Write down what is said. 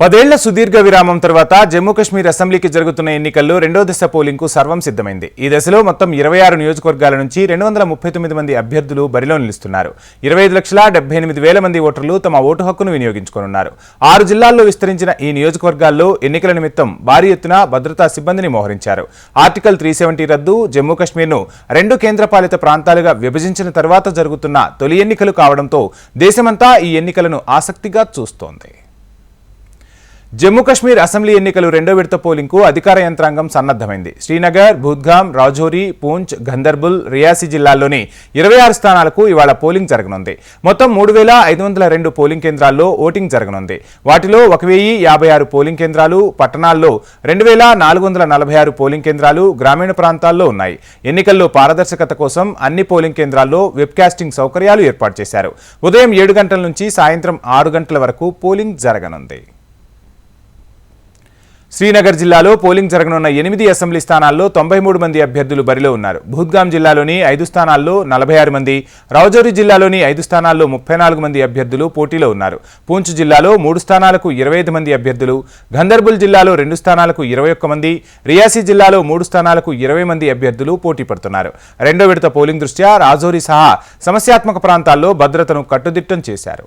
పదేళ్ళ సుదీర్ఘ విరామం తర్వాత జమ్మూ కాశ్మీర్ అసెంబ్లీకి జరుగుతున్న ఎన్నికల్లో రెండో దశ పోలింగ్కు సర్వం సిద్ధమైంది. ఈ దశలో మొత్తం ఇరవై ఆరు నియోజకవర్గాల నుంచి రెండు వందల ముప్పై తొమ్మిది మంది అభ్యర్థులు బరిలో నిలుస్తున్నారు. ఇరవై ఐదు లక్షల డెబ్బై ఎనిమిది వేల మంది ఓటర్లు తమ ఓటు హక్కును వినియోగించుకోనున్నారు. ఆరు జిల్లాల్లో విస్తరించిన ఈ నియోజకవర్గాల్లో ఎన్నికల నిమిత్తం భారీ ఎత్తున భద్రతా సిబ్బందిని మోహరించారు. ఆర్టికల్ త్రీ సెవెంటీ రద్దు జమ్మూ కాశ్మీర్ను రెండు కేంద్రపాలిత ప్రాంతాలుగా విభజించిన తర్వాత జరుగుతున్న తొలి ఎన్నికలు కావడంతో దేశమంతా ఈ ఎన్నికలను ఆసక్తిగా చూస్తోంది. జమ్మూ కాశ్మీర్ అసెంబ్లీ ఎన్నికలు రెండో విడత పోలింగ్కు అధికార యంత్రాంగం సన్నద్ధమైంది. శ్రీనగర్ భూద్గామ్ రాజౌరి పూంచ్ గందర్బుల్ రియాసీ జిల్లాల్లోని ఇరవై ఆరు స్థానాలకు ఇవాళ పోలింగ్ జరగనుంది. మొత్తం మూడు వేల ఐదు వందల రెండు పోలింగ్ కేంద్రాల్లో ఓటింగ్ జరగనుంది. వాటిలో ఒక వెయ్యి యాభై ఆరు పోలింగ్ కేంద్రాలు పట్టణాల్లో రెండు వేల నాలుగు వందల నలభై ఆరు పోలింగ్ కేంద్రాలు గ్రామీణ ప్రాంతాల్లో ఉన్నాయి. ఎన్నికల్లో పారదర్శకత కోసం అన్ని పోలింగ్ కేంద్రాల్లో వెబ్కాస్టింగ్ సౌకర్యాలు ఏర్పాటు చేశారు. ఉదయం ఏడు గంటల నుంచి సాయంత్రం ఆరు గంటల వరకు పోలింగ్ జరగనుంది. శ్రీనగర్ జిల్లాలో పోలింగ్ జరగనున్న ఎనిమిది అసెంబ్లీ స్థానాల్లో తొంభై మూడు మంది అభ్యర్థులు బరిలో ఉన్నారు. భూద్గాం జిల్లాలోని ఐదు స్థానాల్లో నలభై ఆరు మంది రౌజౌరి జిల్లాలోని ఐదు స్థానాల్లో ముప్పై నాలుగు మంది అభ్యర్థులు పోటీలో ఉన్నారు. పూంచ్ జిల్లాలో మూడు స్థానాలకు ఇరవై ఐదు మంది అభ్యర్థులు గందర్బుల్ జిల్లాలో రెండు స్థానాలకు ఇరవై ఒక్క మంది రియాసీ జిల్లాలో మూడు స్థానాలకు ఇరవై మంది అభ్యర్థులు పోటీ పడుతున్నారు. రెండో విడత పోలింగ్ దృష్ట్యా రాజౌరి సహా సమస్యాత్మక ప్రాంతాల్లో భద్రతను కట్టుదిట్టం చేశారు.